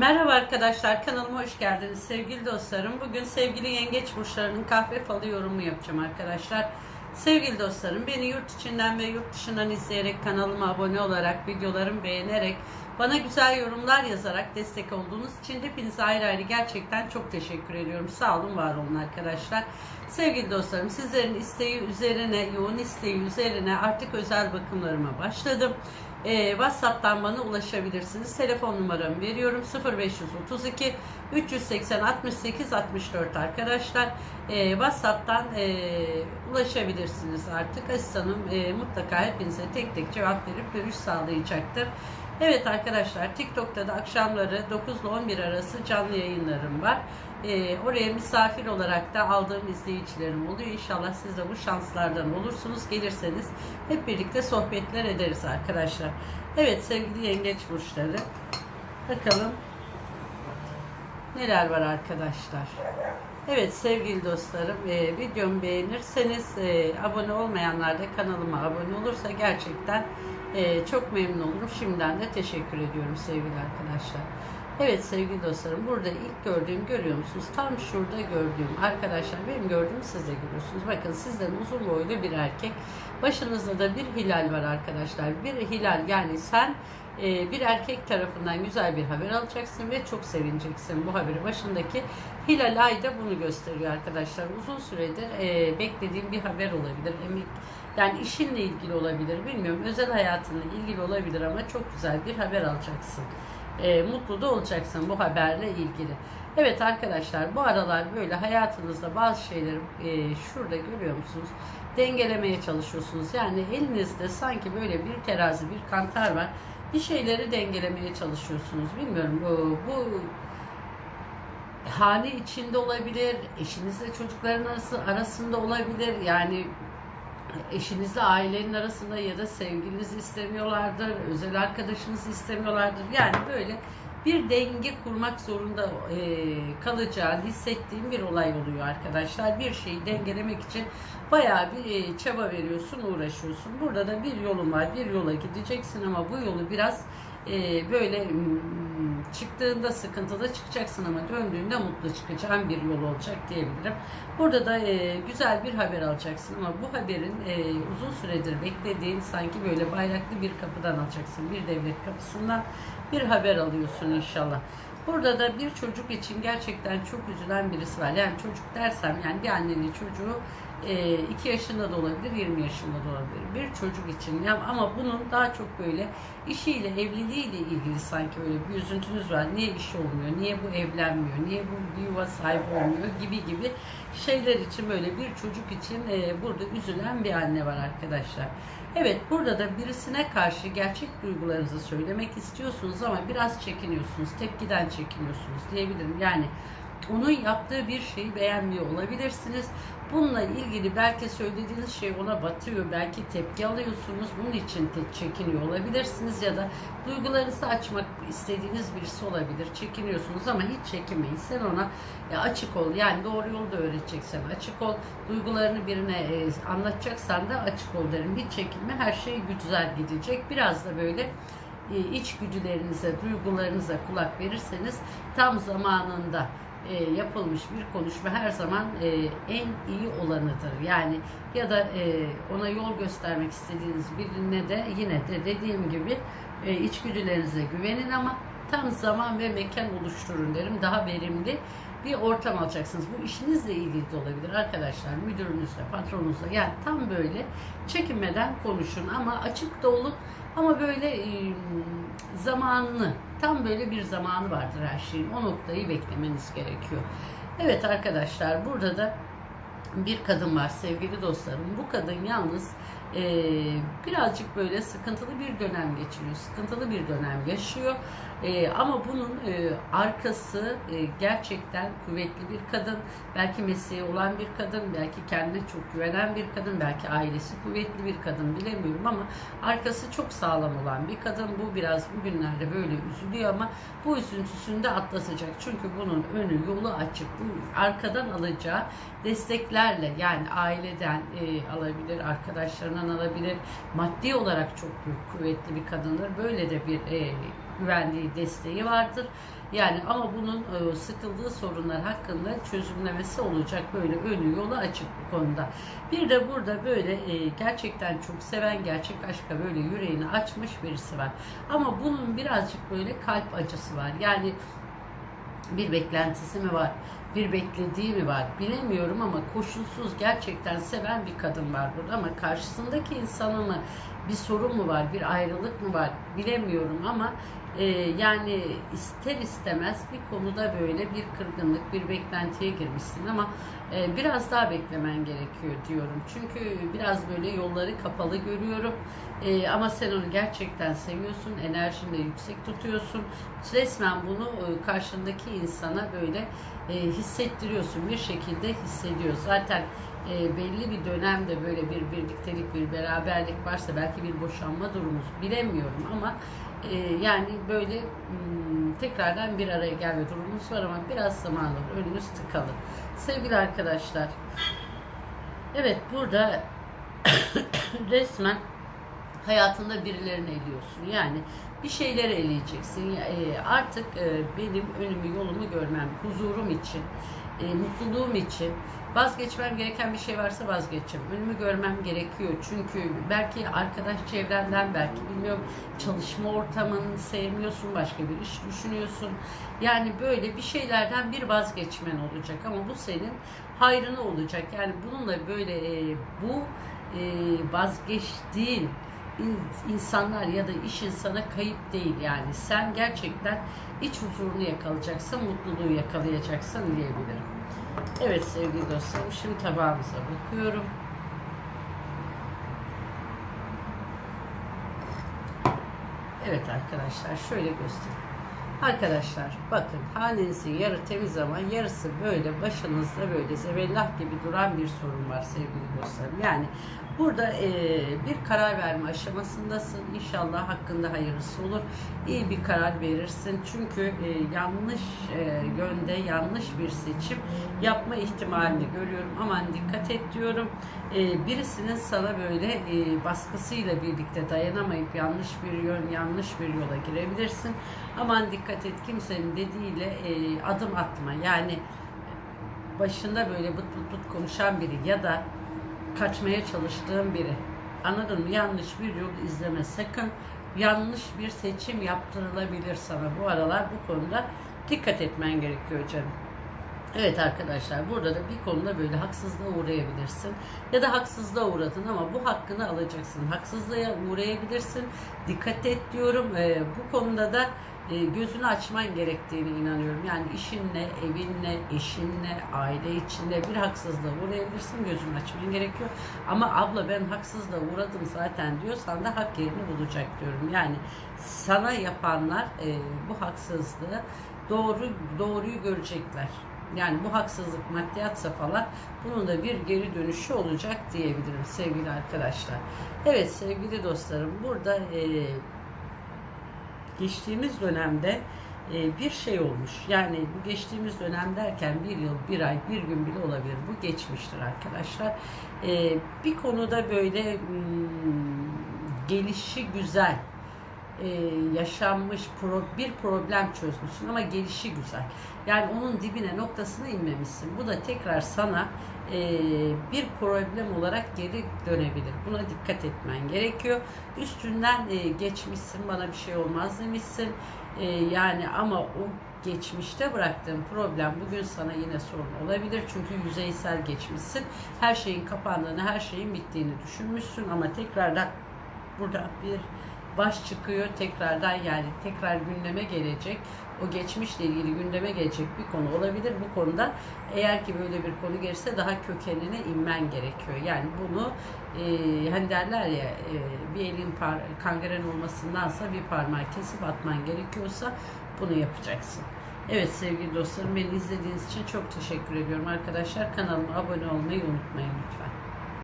Merhaba arkadaşlar kanalıma hoş geldiniz sevgili dostlarım. Bugün sevgili yengeç burçlarının kahve falı yorumu yapacağım arkadaşlar. Sevgili dostlarım beni yurt içinden ve yurt dışından izleyerek kanalıma abone olarak videolarımı beğenerek bana güzel yorumlar yazarak destek olduğunuz için hepinize ayrı ayrı gerçekten çok teşekkür ediyorum. Sağ olun var olun arkadaşlar. Sevgili dostlarım sizlerin isteği üzerine yoğun isteği üzerine artık özel bakımlarıma başladım. Ee, WhatsApp'tan bana ulaşabilirsiniz. Telefon numaramı veriyorum 0532 380 68 64 arkadaşlar. Ee, WhatsApp'tan e, ulaşabilirsiniz artık. Asistanım e, mutlaka hepinize tek tek cevap verip görüş sağlayacaktır. Evet arkadaşlar TikTok'ta da akşamları 9 ile 11 arası canlı yayınlarım var. Ee, oraya misafir olarak da aldığım izleyicilerim oluyor. İnşallah siz de bu şanslardan olursunuz. Gelirseniz hep birlikte sohbetler ederiz arkadaşlar. Evet sevgili yengeç burçları. Bakalım neler var arkadaşlar. Evet sevgili dostlarım e, videomu beğenirseniz e, abone olmayanlar da kanalıma abone olursa gerçekten e, çok memnun olurum. Şimdiden de teşekkür ediyorum sevgili arkadaşlar. Evet sevgili dostlarım burada ilk gördüğüm görüyor musunuz? Tam şurada gördüğüm arkadaşlar benim gördüğümü siz de görüyorsunuz. Bakın sizden uzun boylu bir erkek. Başınızda da bir hilal var arkadaşlar. Bir hilal yani sen e, bir erkek tarafından güzel bir haber alacaksın ve çok sevineceksin bu haberi. Başındaki hilal ay da bunu gösteriyor arkadaşlar. Uzun süredir e, beklediğim bir haber olabilir. Emek, yani işinle ilgili olabilir bilmiyorum. Özel hayatınla ilgili olabilir ama çok güzel bir haber alacaksın e, mutlu da olacaksın bu haberle ilgili. Evet arkadaşlar bu aralar böyle hayatınızda bazı şeyleri e, şurada görüyor musunuz? Dengelemeye çalışıyorsunuz. Yani elinizde sanki böyle bir terazi bir kantar var. Bir şeyleri dengelemeye çalışıyorsunuz. Bilmiyorum bu, bu hane içinde olabilir, eşinizle çocukların arası, arasında olabilir. Yani eşinizle ailenin arasında ya da sevgilinizi istemiyorlardır, özel arkadaşınızı istemiyorlardır. Yani böyle bir denge kurmak zorunda e, kalacağını hissettiğim bir olay oluyor arkadaşlar. Bir şeyi dengelemek için bayağı bir e, çaba veriyorsun, uğraşıyorsun. Burada da bir yolun var, bir yola gideceksin ama bu yolu biraz e, böyle çıktığında sıkıntılı çıkacaksın ama döndüğünde mutlu çıkacağın bir yol olacak diyebilirim. Burada da e, güzel bir haber alacaksın ama bu haberin e, uzun süredir beklediğin sanki böyle bayraklı bir kapıdan alacaksın. Bir devlet kapısından bir haber alıyorsun inşallah. Burada da bir çocuk için gerçekten çok üzülen birisi var. Yani çocuk dersem yani bir annenin çocuğu 2 yaşında da olabilir, 20 yaşında da olabilir. Bir çocuk için ya ama bunun daha çok böyle işiyle, evliliğiyle ilgili sanki öyle bir üzüntünüz var. Niye iş olmuyor? Niye bu evlenmiyor? Niye bu bir yuva sahibi olmuyor? Gibi gibi şeyler için böyle bir çocuk için e, burada üzülen bir anne var arkadaşlar. Evet burada da birisine karşı gerçek duygularınızı söylemek istiyorsunuz ama biraz çekiniyorsunuz. Tepkiden çekiniyorsunuz diyebilirim. Yani onun yaptığı bir şeyi beğenmiyor olabilirsiniz. Bununla ilgili belki söylediğiniz şey ona batıyor, belki tepki alıyorsunuz. Bunun için çekiniyor olabilirsiniz ya da duygularınızı açmak istediğiniz birisi olabilir. Çekiniyorsunuz ama hiç çekinmeyin. Sen ona e, açık ol. Yani doğru yolu da öğreteceksen açık ol. Duygularını birine e, anlatacaksan da açık ol derim. Hiç çekinme. Her şey güzel gidecek. Biraz da böyle e, içgüdülerinize, duygularınıza kulak verirseniz tam zamanında e, yapılmış bir konuşma her zaman e, en iyi olanıdır. Yani ya da e, ona yol göstermek istediğiniz birine de yine de dediğim gibi e, içgüdülerinize güvenin ama tam zaman ve mekan oluşturun derim. Daha verimli bir ortam alacaksınız. Bu işinizle ilgili de olabilir arkadaşlar. Müdürünüzle, patronunuzla yani tam böyle çekinmeden konuşun ama açık da olun ama böyle e, zamanlı, tam böyle bir zamanı vardır her şeyin. O noktayı beklemeniz gerekiyor. Evet arkadaşlar burada da bir kadın var sevgili dostlarım. Bu kadın yalnız e, birazcık böyle sıkıntılı bir dönem geçiriyor. Sıkıntılı bir dönem yaşıyor. E, ama bunun e, arkası e, gerçekten kuvvetli bir kadın. Belki mesleği olan bir kadın, belki kendine çok güvenen bir kadın, belki ailesi kuvvetli bir kadın bilemiyorum ama arkası çok sağlam olan bir kadın. Bu biraz bugünlerde böyle üzülüyor ama bu üzüntüsünü de atlatacak. Çünkü bunun önü yolu açık. Bu arkadan alacağı desteklerle yani aileden e, alabilir, arkadaşlarından alabilir. Maddi olarak çok büyük, kuvvetli bir kadındır. Böyle de bir e, güvenliği, desteği vardır. Yani ama bunun e, sıkıldığı sorunlar hakkında çözümlemesi olacak böyle önü yolu açık bu konuda. Bir de burada böyle e, gerçekten çok seven gerçek aşka böyle yüreğini açmış birisi var. Ama bunun birazcık böyle kalp acısı var. Yani bir beklentisi mi var? Bir beklediği mi var? Bilemiyorum ama koşulsuz gerçekten seven bir kadın var burada ama karşısındaki insana mı bir sorun mu var? Bir ayrılık mı var? Bilemiyorum ama e, yani ister istemez bir konuda böyle bir kırgınlık, bir beklentiye girmişsin ama e, biraz daha beklemen gerekiyor diyorum. Çünkü biraz böyle yolları kapalı görüyorum. E, ama sen onu gerçekten seviyorsun, enerjini de yüksek tutuyorsun. Resmen bunu e, karşındaki insana böyle e, hissettiriyorsun, bir şekilde hissediyor. Zaten e, belli bir dönemde böyle bir birliktelik, bir beraberlik varsa belki bir boşanma durumu bilemiyorum ama e, yani böyle hmm, tekrardan bir araya gelme durumumuz var ama biraz zaman alır, önünüz tıkalı. Sevgili arkadaşlar, evet burada resmen hayatında birilerini eliyorsun. Yani bir şeyleri eleyeceksin. E, artık e, benim önümü yolumu görmem, huzurum için, e, mutluluğum için vazgeçmem gereken bir şey varsa vazgeçeceğim. Önümü görmem gerekiyor. Çünkü belki arkadaş çevrenden, belki bilmiyorum çalışma ortamını sevmiyorsun, başka bir iş düşünüyorsun. Yani böyle bir şeylerden bir vazgeçmen olacak ama bu senin hayrına olacak. Yani bununla böyle e, bu e, vazgeçtiğin insanlar ya da iş insana kayıp değil yani. Sen gerçekten iç huzurunu yakalayacaksın, mutluluğu yakalayacaksın diyebilirim. Evet sevgili dostlarım, şimdi tabağımıza bakıyorum. Evet arkadaşlar, şöyle göstereyim. Arkadaşlar bakın halinizin yarı temiz ama yarısı böyle başınızda böyle zevellah gibi duran bir sorun var sevgili dostlarım. Yani burada e, bir karar verme aşamasındasın. İnşallah hakkında hayırlısı olur. İyi bir karar verirsin. Çünkü e, yanlış e, yönde yanlış bir seçim yapma ihtimalini görüyorum. Aman dikkat et diyorum. Birisinin sana böyle baskısıyla birlikte dayanamayıp yanlış bir yön, yanlış bir yola girebilirsin. Aman dikkat et kimsenin dediğiyle adım atma. Yani başında böyle bıt bıt bıt konuşan biri ya da kaçmaya çalıştığın biri. Anladın mı? Yanlış bir yol izleme sakın. Yanlış bir seçim yaptırılabilir sana bu aralar bu konuda dikkat etmen gerekiyor canım. Evet arkadaşlar burada da bir konuda böyle haksızlığa uğrayabilirsin ya da haksızlığa uğradın ama bu hakkını alacaksın. Haksızlığa uğrayabilirsin. Dikkat et diyorum. Ee, bu konuda da e, gözünü açman gerektiğini inanıyorum. Yani işinle, evinle, eşinle, aile içinde bir haksızlığa uğrayabilirsin. Gözünü açman gerekiyor. Ama abla ben haksızlığa uğradım zaten diyorsan da hak yerini bulacak diyorum. Yani sana yapanlar e, bu haksızlığı doğru doğruyu görecekler. Yani bu haksızlık maddiyatsa falan bunun da bir geri dönüşü olacak diyebilirim sevgili arkadaşlar. Evet sevgili dostlarım burada e, geçtiğimiz dönemde e, bir şey olmuş. Yani bu geçtiğimiz dönem derken bir yıl, bir ay, bir gün bile olabilir. Bu geçmiştir arkadaşlar. E, bir konuda böyle hmm, gelişi güzel, e, yaşanmış pro, bir problem çözmüşsün ama gelişi güzel. Yani onun dibine noktasına inmemişsin. Bu da tekrar sana e, bir problem olarak geri dönebilir. Buna dikkat etmen gerekiyor. Üstünden e, geçmişsin bana bir şey olmaz demişsin. E, yani ama o geçmişte bıraktığın problem bugün sana yine sorun olabilir. Çünkü yüzeysel geçmişsin. Her şeyin kapandığını, her şeyin bittiğini düşünmüşsün ama tekrardan burada bir baş çıkıyor tekrardan yani tekrar gündeme gelecek. O geçmişle ilgili gündeme gelecek bir konu olabilir. Bu konuda eğer ki böyle bir konu gelirse daha kökenine inmen gerekiyor. Yani bunu e, hani derler ya e, bir elin par kangren olmasındansa bir parmağı kesip atman gerekiyorsa bunu yapacaksın. Evet sevgili dostlarım beni izlediğiniz için çok teşekkür ediyorum arkadaşlar. Kanalıma abone olmayı unutmayın lütfen.